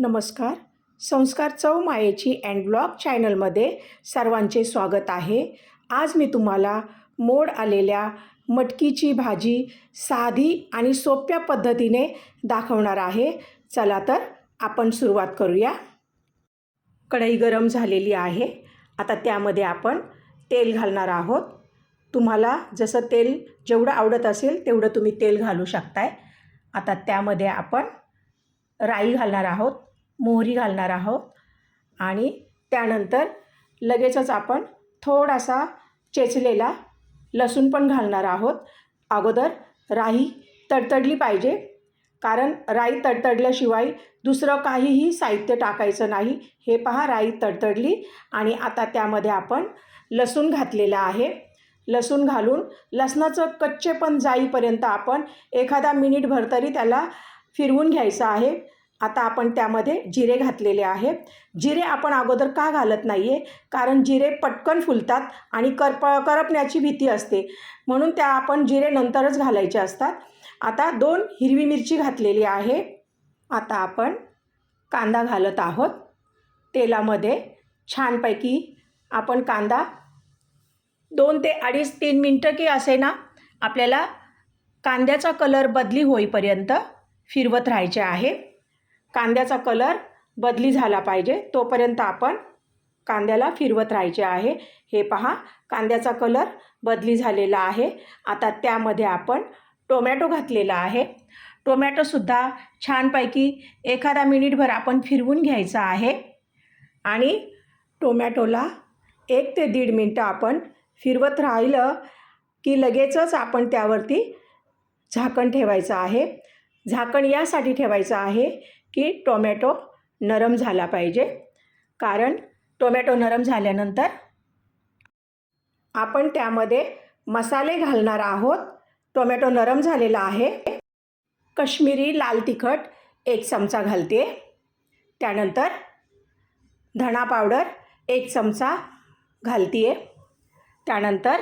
नमस्कार. संस्कार चव मायेची अँड ब्लॉग चॅनलमध्ये सर्वांचे स्वागत आहे. आज मी तुम्हाला मोड आलेल्या मटकीची भाजी साधी आणि सोप्या पद्धतीने दाखवणार आहे. चला तर आपण सुरुवात करूया. कढई गरम झालेली आहे. आता त्यामध्ये आपण तेल घालणार आहोत. तुम्हाला जसं तेल जेवढं आवडत असेल तेवढं तुम्ही तेल घालू शकताय. आता त्यामध्ये आपण राई घालणार आहोत. मोहरी घालणार आहोत. आणि त्यानंतर लगेचच आपण थोडासा चेचलेला लसूण पण घालणार आहोत. अगोदर राई तडतडली पाहिजे. कारण राई तडतडल्याशिवाय दुसरं काहीही साहित्य टाकायचं नाही. हे पहा राई तडतडली आणि आता त्यामध्ये आपण लसूण घातलेलं आहे. लसूण घालून लसणाचं कच्चे पण जाईपर्यंत आपण एखादा मिनिटभर तरी त्याला फिरवून घ्यायचं आहे. आता आपण त्यामध्ये जिरे घातलेले आहे जिरे आपण अगोदर का घालत नाही आहे कारण जिरे पटकन फुलतात आणि करप करपण्याची भीती असते. म्हणून त्या आपण जिरे नंतरच घालायचे असतात. आता दोन हिरवी मिरची घातलेली आहे. आता आपण कांदा घालत आहोत. तेलामध्ये छानपैकी आपण कांदा दोन ते अडीच तीन मिनटं की असे ना आपल्याला कांद्याचा कलर बदली होईपर्यंत फिरवत राहायचे आहे. कांद्याचा कलर बदली झाला पाहिजे. तोपर्यंत आपण कांद्याला फिरवत राहायचे आहे. हे पहा कांद्याचा कलर बदली झालेला आहे. आता त्यामध्ये आपण टोमॅटो घातलेला आहे. टोमॅटोसुद्धा छानपैकी एखादा मिनिटभर आपण फिरवून घ्यायचा आहे. आणि टोमॅटोला एक ते दीड मिनटं आपण फिरवत राहिलं की लगेचच आपण त्यावरती झाकण ठेवायचं आहे. झाकण यासाठी ठेवायचं आहे की टोमॅटो नरम झाला पाहिजे. कारण टोमॅटो नरम झाल्यानंतर आपण त्यामध्ये मसाले घालणार आहोत. टोमॅटो नरम झालेला आहे. कश्मीरी लाल तिखट एक चमचा घालते. त्यानंतर धणा पावडर एक चमचा घालते. आहे त्यानंतर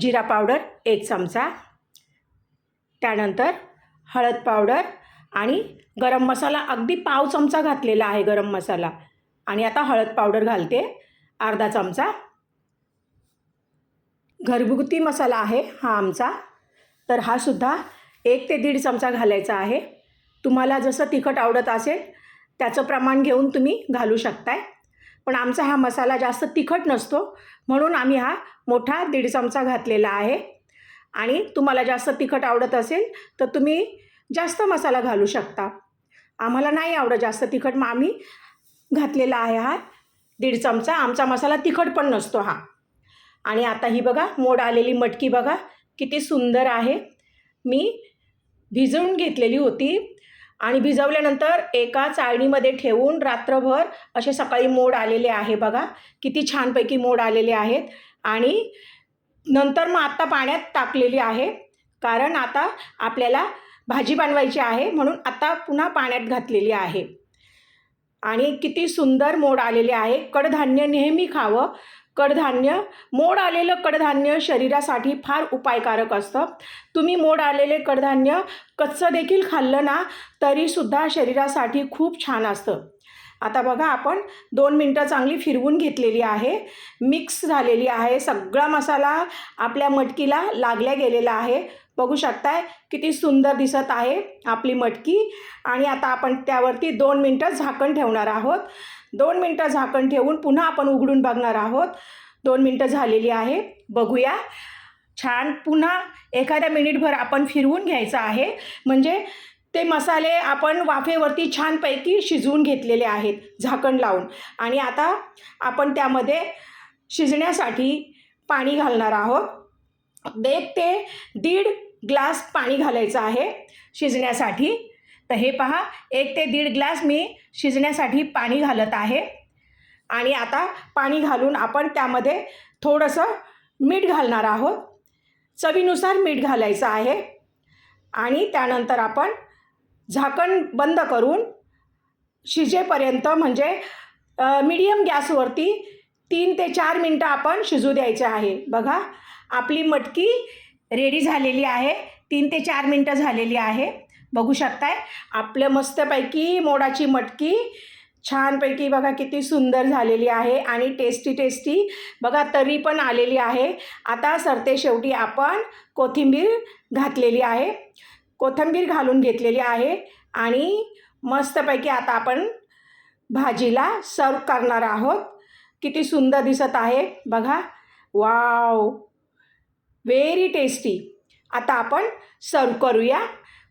जिरा पावडर एक चमचा. त्यानंतर हळद पावडर आणि गरम मसाला अगदी पाव चमचा घातलेला आहे गरम मसाला. आणि आता हळद पावडर घालते. अर्धा चमचा. घरगुती मसाला आहे हा आमचा. तर हा सुद्धा एक ते दीड चमचा घालायचा आहे. तुम्हाला जसं तिखट आवडत असेल त्याचं प्रमाण घेऊन तुम्ही घालू शकताय. पण आमचा हा मसाला जास्त तिखट नसतो म्हणून आम्ही हा मोठा दीड चमचा घातलेला आहे. आणि तुम्हाला जास्त तिखट आवडत असेल तर तुम्ही जास्त मसाला घालू शकता. आम्हाला नाही आवडत जास्त तिखट. मग आम्ही घातलेला आहे हा दीड चमचा. आमचा मसाला तिखट पण नसतो हा. आणि आता ही बघा मोड आलेली मटकी बघा किती सुंदर आहे. मी भिजवून घेतलेली होती आणि भिजवल्यानंतर एका चाळणीमध्ये ठेवून रात्रभर असे सकाळी मोड आलेले आहे बघा. किती छानपैकी मोड आलेले आहेत. आणि नंतर मग आत्ता पाण्यात टाकलेली आहे. कारण आता आपल्याला भाजी बनवायची आहे म्हणून आता पुन्हा पाण्यात घातलेली आहे. आणि किती सुंदर मोड आलेले आहे. कडधान्य नेहमी खावं. कडधान्य मोड आलेलं कडधान्य शरीरासाठी फार उपायकारक असतं. तुम्ही मोड आलेले कडधान्य कच्चं देखील खाल्लं ना तरीसुद्धा शरीरासाठी खूप छान असतं. आता बघा आपण दोन मिनटं चांगली फिरवून घेतलेली आहे. मिक्स झालेली आहे. सगळा मसाला आपल्या मटकीला लागल्या गेलेला आहे. बघू शकताय किती सुंदर दिसत आहे आपली मटकी. आणि आता आपण त्यावरती दोन मिनटं झाकण ठेवणार आहोत. दोन मिनटं झाकण ठेवून पुन्हा आपण उघडून बघणार आहोत. दोन मिनटं झालेली आहे. बघूया. छान पुन्हा एखाद्या मिनिटभर आपण फिरवून घ्यायचं आहे. म्हणजे ते मसाले आपण वाफेवरती छानपैकी शिजवून घेतलेले आहेत झाकण लावून. आणि आता आपण त्यामध्ये शिजण्यासाठी पाणी घालणार आहोत. एक ते दीड ग्लास पाणी घालायचं आहे शिजण्यासाठी. तर हे पहा एक ते दीड ग्लास मी शिजण्यासाठी पाणी घालत आहे. आणि आता पाणी घालून आपण त्यामध्ये थोडंसं मीठ घालणार आहोत. चवीनुसार मीठ घालायचं आहे. आणि त्यानंतर आपण झाकण बंद करून शिजेपर्यंत म्हणजे मीडियम गॅसवरती तीन ते चार मिनटं आपण शिजू द्यायचे आहे. बघा आपली मटकी रेडी झालेली आहे. तीन ते चार मिनटं झालेली आहे. बघू शकताय आपलं मस्तपैकी मोडाची मटकी छानपैकी बघा किती सुंदर झालेली आहे आणि टेस्टी टेस्टी बघा तरी पण आलेली आहे. आता सरते शेवटी आपण कोथिंबीर घातलेली आहे. कोथिंबीर घालून घेतलेली आहे आणि मस्तपैकी आता आपण भाजीला सर्व करणार आहोत. किती सुंदर दिसत आहे. बघा वाव! व्हेरी टेस्टी आता आपण सर्व करूया.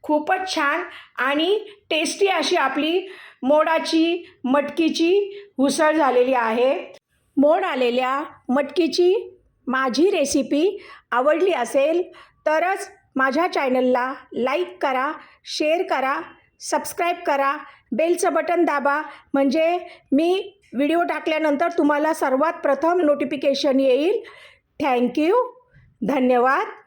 खूपच छान आणि टेस्टी अशी आपली मोडाची मटकीची उसळ झालेली आहे. मोड आलेल्या मटकीची माझी रेसिपी आवडली असेल तरच माझ्या चॅनलला लाईक करा शेअर करा सबस्क्राईब करा बेलचं बटन दाबा. म्हणजे मी व्हिडिओ टाकल्यानंतर तुम्हाला सर्वात प्रथम नोटिफिकेशन येईल. थँक्यू धन्यवाद.